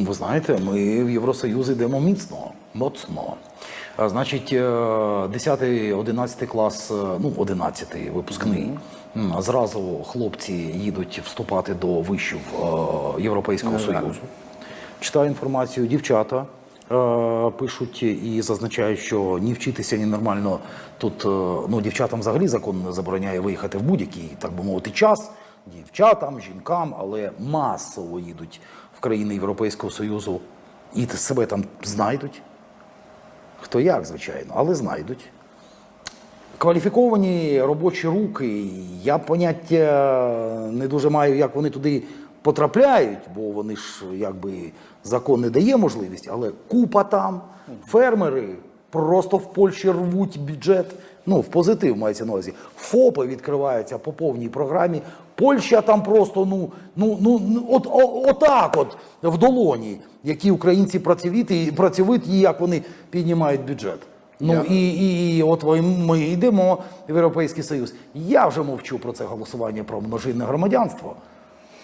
Ви знаєте, ми в Євросоюз йдемо міцно, моцно. Значить, 10-11 клас, е, ну 11 випускний. Зразу хлопці їдуть вступати до вишів е, Європейського Союзу. Читаю інформацію, дівчата е, пишуть і зазначають, що ні вчитися, ні нормально тут. е, ну, дівчатам взагалі закон не забороняє виїхати в будь-який, так би мовити, час. Дівчатам, жінкам, але масово їдуть країни Європейського Союзу і себе там знайдуть. Хто як, звичайно, але знайдуть. Кваліфіковані робочі руки. Я поняття не дуже маю, як вони туди потрапляють, бо вони ж якби закон не дає можливість, але купа там, фермери просто в Польщі рвуть бюджет. Ну, в позитив мається на увазі. ФОПи відкриваються по повній програмі. Польща там просто, ну, ну, ну, ну, от, о, отак от в долоні, які українці працьовиті, працьовиті, як вони піднімають бюджет. Ну і, і, і от ми йдемо в Європейський Союз. Я вже мовчу про це голосування про множинне громадянство.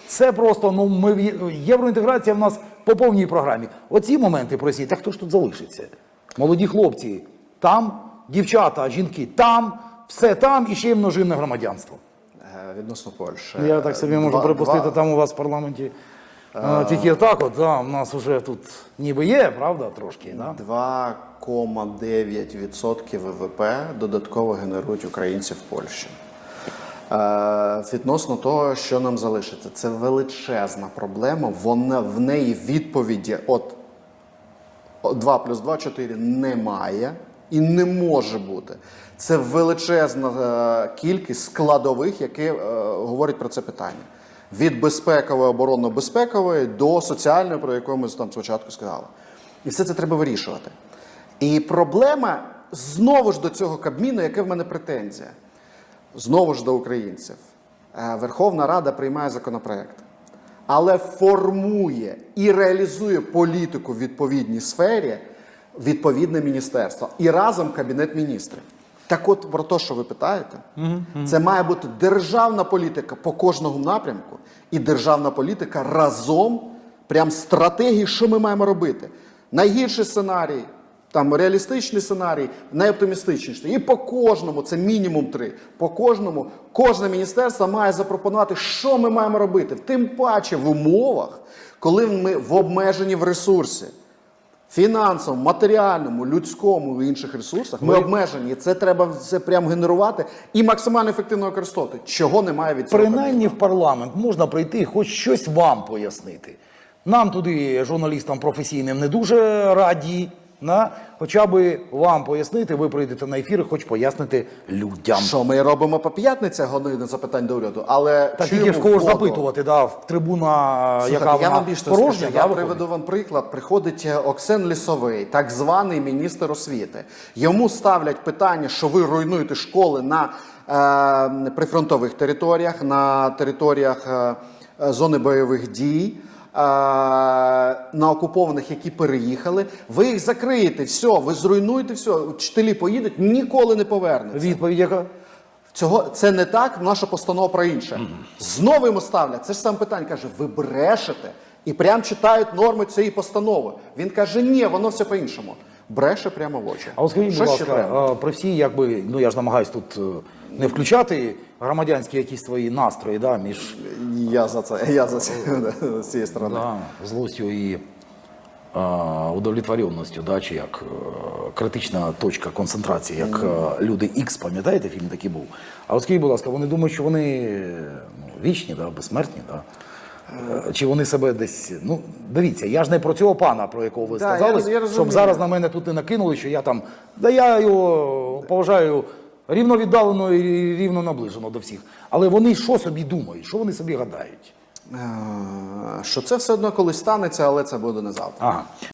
Це просто ну ми в євроінтеграція в нас по повній програмі. Оці моменти просіть, та хто ж тут залишиться? Молоді хлопці там, дівчата, жінки там, все там і ще й множинне громадянство. Е, Відносно Польщі. Я так собі можу Два- припустити, два- там у вас в парламенті. е, Тільки так, от, да, у нас вже тут ніби є, правда, трошки. Да? 2,9% ВВП додатково генерують українці в Польщі. Е, відносно того, що нам залишиться, це величезна проблема. Вона в неї відповіді от 2 плюс 2 – 4 немає і не може бути. Це величезна е, кількість складових, які е, говорять про це питання. Від безпекової, оборонно-безпекової до соціальної, про яку ми там спочатку сказали. І все це треба вирішувати. І проблема знову ж до цього Кабміну, яке в мене претензія. Знову ж до українців. Е, Верховна Рада приймає законопроект, але формує і реалізує політику в відповідній сфері відповідне міністерство і разом Кабінет міністрів. Так от про те, що ви питаєте, це має бути державна політика по кожному напрямку і державна політика разом, прям стратегії, що ми маємо робити. Найгірший сценарій там реалістичний сценарій, найоптимістичніший. І по кожному, це мінімум три. По кожному, кожне міністерство має запропонувати, що ми маємо робити. Тим паче в умовах, коли ми в обмеженні в ресурсі. Фінансовому, матеріальному, людському і інших ресурсах ми Ви- обмежені. Це треба все прям генерувати і максимально ефективно використовувати. Чого немає від цього. Принаймні в парламент можна прийти, хоч щось вам пояснити. Нам туди, журналістам професійним, не дуже раді. На, хоча би вам пояснити, ви прийдете на ефір, хоч пояснити людям. Що ми робимо по п'ятницях години запитань до уряду, але Та тільки ж кого ж запитувати, да, в трибуна, Слухайте, яка я вона вам більше порожня, скажу. да, я виходить? приведу вам приклад. Приходить е, Оксен Лісовий, так званий міністр освіти. Йому ставлять питання, що ви руйнуєте школи на е, прифронтових територіях, на територіях е, е, зони бойових дій. Е, На окупованих, які переїхали, ви їх закриєте, все, ви зруйнуєте все. Вчителі поїдуть, ніколи не повернуться. Відповідь яка? Цього це не так. Наша постанова про інше. Знову йому ставлять. Це ж сам питання. Каже, ви брешете і прям читають норми цієї постанови. Він каже, ні, воно все по-іншому. Бреше прямо в очі. А от скажіть, будь ласка, а, при всій, якби, ну я ж намагаюсь тут е, не включати громадянські якісь свої настрої, да, між Я за це. Я за це з цієї сторони. да, злостю і е, удовлетвореністю, да, чи як е, критична точка концентрації, як е, люди X, пам'ятаєте, фільм такий був. А от скажіть, будь ласка, вони думають, що вони е, ну, вічні, да, безсмертні, да? Е, Чи вони себе десь. Ну, дивіться, я ж не про цього пана, про якого ви Да, сказали, я я щоб зараз на мене тут не накинули, що я там. Да я його поважаю рівно віддалено і рівно наближено до всіх. Але вони що собі думають, що вони собі гадають? Е, Що це все одно колись станеться, але це буде не завтра. Ага.